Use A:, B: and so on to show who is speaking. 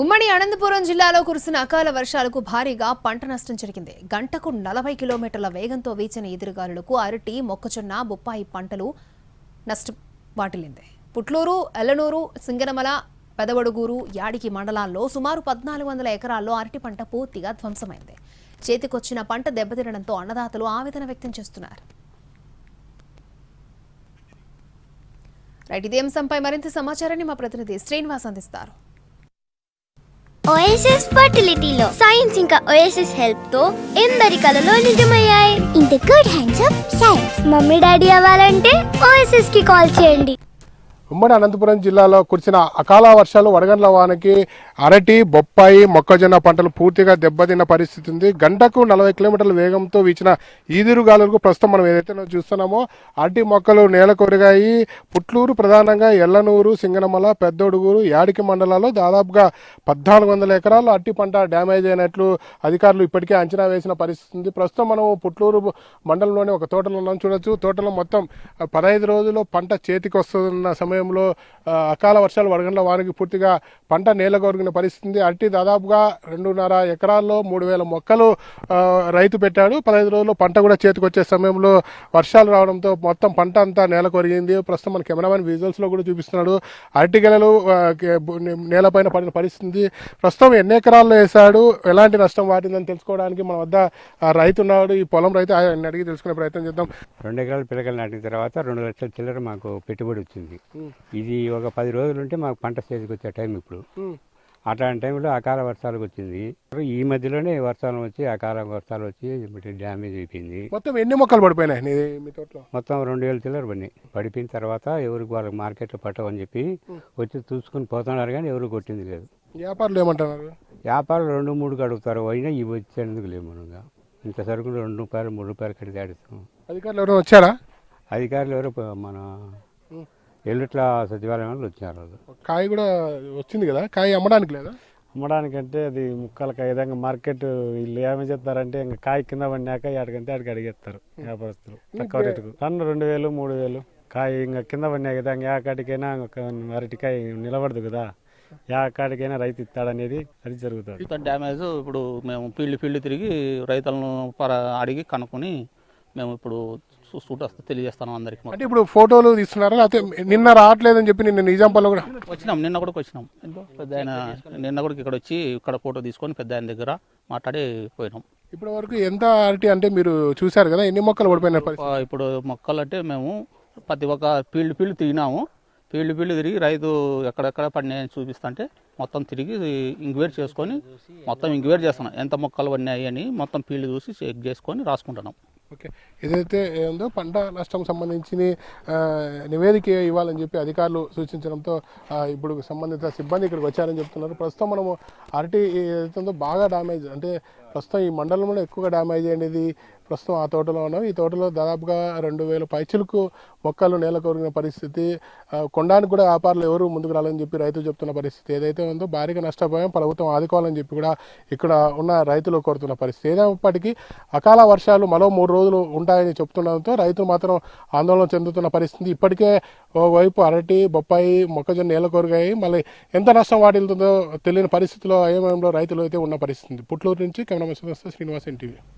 A: ఉమ్మడి అనంతపురం జిల్లాలో కురిసిన అకాల వర్షాలకు భారీగా పంట నష్టం జరిగింది. గంటకు నలభై కిలోమీటర్ల వేగంతో వీచిన ఎదురుగాలులకు అరటి మొక్కజొన్న బొప్పాయి పంటలు నష్టం వాటిల్లింది. పుట్లూరు ఎల్లనూరు సింగనమల పెదవడుగూరు యాడికి మండలాల్లో సుమారు పద్నాలుగు వందల ఎకరాల్లో అరటి పంట పూర్తిగా ధ్వంసమైంది. చేతికొచ్చిన పంట దెబ్బతినడంతో అన్నదాతలు ఆవేదన వ్యక్తం చేస్తున్నారు. రైట్ ఇదే అంశంపై మరింత సమాచారాన్ని మా ప్రతినిధి శ్రీనివాస్ అందిస్తారు.
B: ఓఎస్ఎస్ ఫర్టిలిటీలో సైన్స్ ఇంకా ఓఎస్ఎస్ హెల్ప్తో ఎందరి కలలో నిజమయ్యాయి? In the good hands of science mummy daddy అవ్వాలంటే ఓఎస్ఎస్కి కాల్ చేయండి.
C: ఉమ్మడి అనంతపురం జిల్లాలో కురిసిన అకాల వర్షాలు వడగండ్ల వానకి అరటి బొప్పాయి మొక్కజొన్న పంటలు పూర్తిగా దెబ్బతిన్న పరిస్థితి ఉంది. గంటకు నలభై కిలోమీటర్ల వేగంతో వీచిన ఈదురుగాలులకు ప్రస్తుతం మనం ఏదైతే చూస్తున్నామో అరటి మొక్కలు నేల కొరిగాయి పుట్లూరు ప్రధానంగా ఎల్లనూరు సింగనమల పెద్దొడుగురు యాడికి మండలాల్లో దాదాపుగా పద్నాలుగు వందల ఎకరాలు అరటి పంట డ్యామేజ్ అయినట్లు అధికారులు ఇప్పటికే అంచనా వేసిన పరిస్థితి ఉంది. ప్రస్తుతం మనం పుట్లూరు మండలంలోని ఒక తోటలో ఉన్నాం. చూడొచ్చు తోటలో మొత్తం పదహైదు రోజుల్లో పంట చేతికి వస్తున్న సమయంలో అకాల వర్షాలు వడగండ్ల వారికి పూర్తిగా పంట నేలగొరిగిన పరిస్థితి అరటి దాదాపుగా రెండున్నర ఎకరాల్లో మూడు వేల మొక్కలు రైతు పెట్టాడు. పదహైదు రోజుల్లో పంట కూడా చేతికి వచ్చే సమయంలో వర్షాలు రావడంతో మొత్తం పంట అంతా నేల కొరిగింది. ప్రస్తుతం మన కెమెరామెన్ విజువల్స్లో కూడా చూపిస్తున్నాడు. అరటి గెలలు నేలపైన పడిన పరిస్థితి. ప్రస్తుతం ఎన్ని ఎకరాల్లో వేశాడు ఎలాంటి నష్టం వాటిందని తెలుసుకోవడానికి మన వద్ద ఆ, రైతు ఉన్నాడు. ఈ పొలం రైతు ఆయన అడిగి తెలుసుకునే ప్రయత్నం చేద్దాం.
D: రెండు ఎకరాల పిల్లకలు నాటిన తర్వాత రెండు లక్షల చిల్లర మాకు పెట్టుబడి వచ్చింది. ఇది ఒక పది రోజులు ఉంటే మాకు పంట చేతికి వచ్చే టైం ఇప్పుడు. అట్లాంటి టైంలో అకాల వర్షాలకు వచ్చింది. ఈ మధ్యలోనే వర్షాలు వచ్చి అకాల వర్షాలు వచ్చి డ్యామేజ్ అయిపోయింది.
C: మొత్తం ఎన్ని మొక్కలు పడిపోయినాయి నీ మీ తోటలో?
D: మొత్తం రెండు వేల చిల్లర పడినాయి. పడిపోయిన తర్వాత ఎవరికి వాళ్ళకి మార్కెట్లో పట్టవని చెప్పి వచ్చి చూసుకుని పోతున్నారు కానీ ఎవరు కొట్టింది లేదు.
C: వ్యాపారులు ఏమంటున్నారు?
D: వ్యాపారం రెండు మూడు అడుగుతారు అయినా ఇవి వచ్చేందుకు లేవు మనగా ఇంత సరుకులు రెండు రూపాయలు మూడు రూపాయలు కడిగి ఆడిస్తాం
C: అధికారులు ఎవరైనా వచ్చారా?
D: అధికారులు ఎవరు మన ఎల్లుట్ల సచివాలయం వాళ్ళు వచ్చినారు వాళ్ళు.
C: కాయ కూడా వచ్చింది కదా? కాయ అమ్మడానికి లేదా?
E: అమ్మడానికంటే అది ముక్కలకి విధంగా మార్కెట్ వీళ్ళు ఏమి చేస్తారంటే ఇంకా కాయ కింద పడినాక ఎక్కడికంటే అక్కడికి అడిగేస్తారు వ్యాపారస్తులు. తక్కువ రేటుకు. టన్ను రెండు వేలు మూడు వేలు. కాయ ఇంకా కింద పడినా కదా ఇంకా కాటికైనా ఒక అరటికాయ నిలబడదు కదా. యా కాడికైనా రైతు ఇస్తాడనేది అది జరుగుతుంది.
F: ఇంత డ్యామేజ్. ఇప్పుడు మేము ఫీల్డ్ ఫీల్డ్ తిరిగి రైతులను పర అడిగి కనుక్కొని మేము ఇప్పుడు చూ- చూట తెలియజేస్తాం అందరికి
C: అంటే ఇప్పుడు ఫోటోలు తీస్తున్నారా? లేకపోతే నిన్న రావట్లేదని చెప్పి నిన్న నిజాంపల్లో కూడా
F: వచ్చినాం నిన్న కూడా వచ్చినాం. పెద్ద ఆయన నిన్న కూడా ఇక్కడ వచ్చి ఇక్కడ ఫోటో తీసుకొని పెద్ద ఆయన దగ్గర మాట్లాడి పోయినాం.
C: ఇప్పటి వరకు ఎంత అరటి అంటే మీరు చూశారు కదా ఎన్ని మొక్కలు పడిపోయిన పరిస్థితి?
F: ఆ, ఇప్పుడు మొక్కలు అంటే మేము ప్రతి ఒక్క ఫీల్డ్ ఫీల్డ్ తిరిగినాము. ఫీల్డ్ ఫీల్డ్ తిరిగి రైతు ఎక్కడెక్కడ పడినాయని చూపిస్తుంటే మొత్తం తిరిగి ఇంక్వైరీ చేసుకొని మొత్తం ఇంక్వైరీ చేస్తున్నాం. ఎంత మొక్కలు పడినాయి అని మొత్తం ఫీల్డ్ చూసి చెక్ చేసుకొని రాసుకుంటున్నాం.
C: ఓకే. ఏదైతే ఉందో పంట నష్టం సంబంధించి నివేదిక ఇవ్వాలని చెప్పి అధికారులు సూచించడంతో ఇప్పుడు సంబంధిత సిబ్బంది ఇక్కడికి వచ్చారని చెప్తున్నారు. ప్రస్తుతం మనము అరటి ఏదైతే ఉందో బాగా డ్యామేజ్ అంటే ప్రస్తుతం ఈ మండలంలో ఎక్కువగా డ్యామేజ్ అనేది ప్రస్తుతం ఆ తోటలో ఉన్నాం. ఈ తోటలో దాదాపుగా రెండు వేల పైచులకు మొక్కలు నేల కొరిగిన పరిస్థితి. కొండానికి కూడా వ్యాపారులు ఎవరు ముందుకు రాలని చెప్పి రైతులు చెప్తున్న పరిస్థితి ఏదైతే ఉందో భారీగా నష్టపోయాం. ప్రభుత్వం ఆదుకోవాలని చెప్పి కూడా ఇక్కడ ఉన్న రైతులు కోరుతున్న పరిస్థితి. ఏదైనప్పటికీ అకాల వర్షాలు మరో మూడు రోజులు ఉంటాయని చెప్తుండడంతో రైతులు మాత్రం ఆందోళన చెందుతున్న పరిస్థితి. ఇప్పటికే ఓవైపు అరటి బొప్పాయి మొక్కజొన్న నేల కొరిగాయి. మళ్ళీ ఎంత నష్టం వాటిల్తుందో తెలియని పరిస్థితిలో అయోమయంలో రైతులు అయితే ఉన్న పరిస్థితి. పుట్లూరు నుంచి ನಮ್ಮ ಹೆಸರು ಶ್ರೀನಿವಾಸ್ ಎನ್ ಟಿ ವಿ